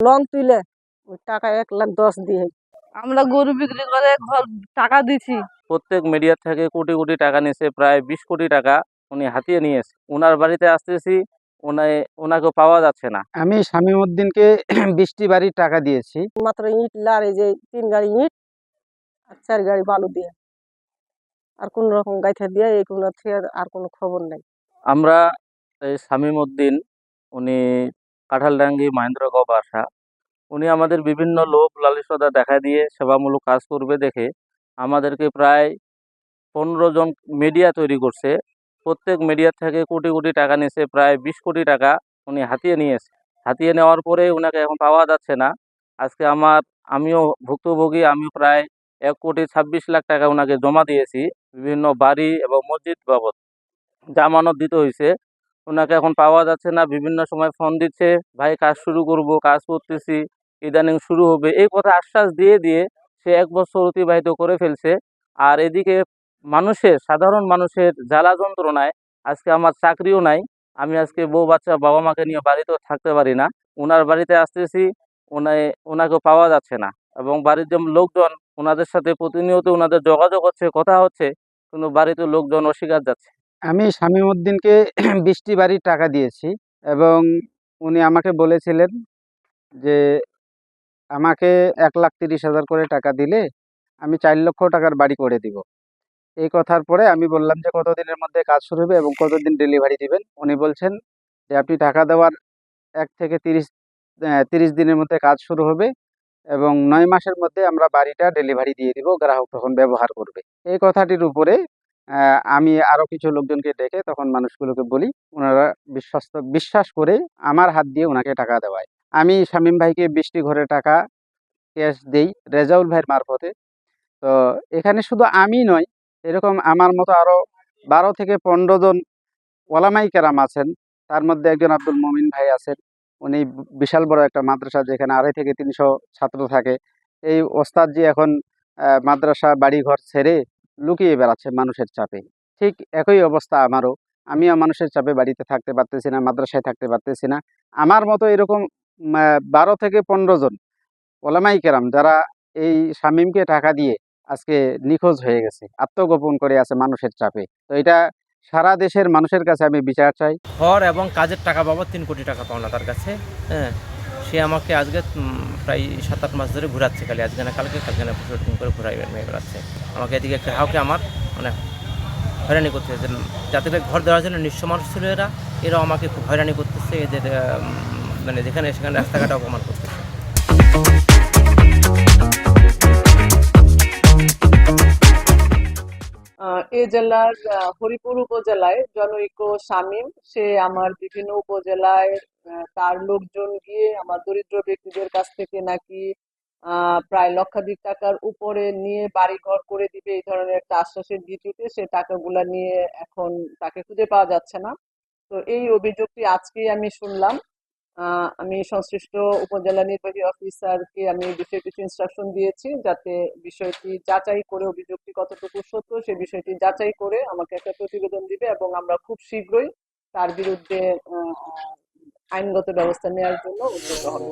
Long তুলে ওই টাকা এক লাখ দশ দিয়ে। আমরা গরু বিক্রি করে ঘর টাকা দিছি। প্রত্যেক মিডিয়া থেকে কোটি কোটি টাকা নিয়েছে প্রায় বিশ কোটি টাকা উনি হাতিয়ে নিয়েছে। ওনার বাড়িতে আসতেছি ওনায় ওনাকে পাওয়া যাচ্ছে না। আমি শামীমউদ্দিনকে বৃষ্টি বাড়ির টাকা দিয়েছি। মাত্র ইট লার এই যে তিন গাড়ি ইট আর চার গাড়ি বালু দিয়ে। আর কোন রকম গাইথা দিয়ে এই কোনো আর কোনো খবর নাই। আমরা এই শামীম উদ্দিন উনি কাঁঠালডাঙ্গি মহেন্দ্রগাঁও বাসা। উনি আমাদের বিভিন্ন লোক লালিসতা দেখা দিয়ে সেবামূলক কাজ করবে দেখে আমাদেরকে প্রায় পনেরো জন মিডিয়া তৈরি করছে। প্রত্যেক মিডিয়ার থেকে কোটি কোটি টাকা নিয়েছে, প্রায় বিশ কোটি টাকা উনি হাতিয়ে নিয়েছে। হাতিয়ে নেওয়ার পরে ওনাকে এখন পাওয়া যাচ্ছে না। আজকে আমার, আমিও ভুক্তভোগী, আমি প্রায় এক কোটি ছাব্বিশ লাখ টাকা ওনাকে জমা দিয়েছি বিভিন্ন বাড়ি এবং মসজিদ বাবদ। জামানত দিতে হয়েছে। ওনাকে এখন পাওয়া যাচ্ছে না, বিভিন্ন সময় ফোন দিচ্ছে, ভাই, কাজ শুরু করব, কাজ করতেছি, ইদানিং শুরু হবে। এই কথা আশ্বাস দিয়ে দিয়ে সে এক বছর অতিবাহিত করে ফেলছে। আর এদিকে মানুষের, সাধারণ মানুষের জ্বালা যন্ত্রণায় আজকে আমার চাকরিও নাই, আমি আজকে বউ, বাচ্চা, বাবা মাকে নিয়ে বাড়িতেও থাকতে পারি না। ওনার বাড়িতে আসতেছি ওনায় ওনাকে পাওয়া যাচ্ছে না। এবং বাড়ির যে লোকজন ওনাদের সাথে প্রতিনিয়ত ওনাদের যোগাযোগ হচ্ছে, কথা হচ্ছে, কিন্তু বাড়িতে লোকজন অস্বীকার যাচ্ছে। আমি শামীমউদ্দিনকে বৃষ্টি বাড়ির টাকা দিয়েছি এবং উনি আমাকে বলেছিলেন যে, আমাকে এক লাখ তিরিশ হাজার করে টাকা দিলে আমি চার লক্ষ টাকার বাড়ি করে দিব। এই কথার পরে আমি বললাম যে, কতদিনের মধ্যে কাজ শুরু হবে এবং কতদিন ডেলিভারি দিবেন? উনি বলছেন যে, আপনি টাকা দেওয়ার এক থেকে তিরিশ তিরিশ দিনের মধ্যে কাজ শুরু হবে এবং নয় মাসের মধ্যে আমরা বাড়িটা ডেলিভারি দিয়ে দিব, গ্রাহক তখন ব্যবহার করবে। এই কথাটির উপরে আমি আরও কিছু লোকজনকে ডেকে তখন মানুষগুলোকে বলি ওনারা বিশ্বস্ত বিশ্বাস করে আমার হাত দিয়ে ওনাকে টাকা দেওয়ায়। আমি শামীম ভাইকে বৃষ্টি ঘরে টাকা ক্যাশ দেই রেজাউল ভাইয়ের মারফতে। তো এখানে শুধু আমি নয় এরকম আমার মতো আরও বারো থেকে পনেরো জন ওলামাই কেরাম আছেন। তার মধ্যে একজন আব্দুল মমিন ভাই আছেন। উনি বিশাল বড় একটা মাদ্রাসা যেখানে আড়াই থেকে তিনশো ছাত্র থাকে। এই ওস্তাদজি এখন আহ, মাদ্রাসা বাড়িঘর ছেড়ে লুকিয়ে বেড়াচ্ছে মানুষের চাপে। ঠিক একই অবস্থা আমারও। আমিও মানুষের চাপে বাড়িতে থাকতে পারতেছি না, মাদ্রাসায় থাকতে পারতেছি না। আমার মতো এরকম বারো থেকে পনেরো জন ওলামাই কেরাম যারা এই শামীমকে টাকা দিয়ে আজকে নিখোঁজ হয়ে গেছে, আত্মগোপন করে আছে মানুষের চাপে। তো এটা সারা দেশের মানুষের কাছে আমি বিচার চাই। ঘর এবং কাজের টাকা বাবদ তিন কোটি টাকা পাওনা তার কাছে হ্যাঁ। সে আমাকে আজকে প্রায় সাত আট মাস ধরে ঘুরাচ্ছে খালি। আজকে না কালকে কালকে না দিন করে ঘুরাই মেয়ে বেড়াচ্ছে। আমাকে এদিকে গ্রাহকে আমার মানে হয়রানি করতেছে যাতে করে ঘর দেওয়ার জন্য নিঃস্ব মানুষ ছিল এরা। এরাও আমাকে খুব হয়রানি করতেছে। এদের মানে যেখানে সেখানে রাস্তাঘাট অপমান করতেছে। এ জেলার হরিপুর উপজেলায় জনৈক শামীম। সে আমার বিভিন্ন উপজেলায় তার লোকজন গিয়ে আমার দরিদ্র ব্যক্তিদের কাছ থেকে নাকি প্রায় লক্ষাধিক টাকার উপরে নিয়ে বাড়িঘর করে দিবে এই ধরনের একটা আশ্বাসের ভিত্তিতে সে টাকাগুলা নিয়ে এখন তাকে খুঁজে পাওয়া যাচ্ছে না। তো এই অভিযোগটি আজকেই আমি শুনলাম। আমি সংশ্লিষ্ট উপজেলা নির্বাহী অফিসারকে আমি বিষয়ে কিছু ইনস্ট্রাকশন দিয়েছি যাতে বিষয়টি যাচাই করে অভিযোগটি কতটুকু সত্য সে বিষয়টি যাচাই করে আমাকে একটা প্রতিবেদন দিবে এবং আমরা খুব শীঘ্রই তার বিরুদ্ধে আইনগত ব্যবস্থা নেওয়ার জন্য উদ্যোগ হব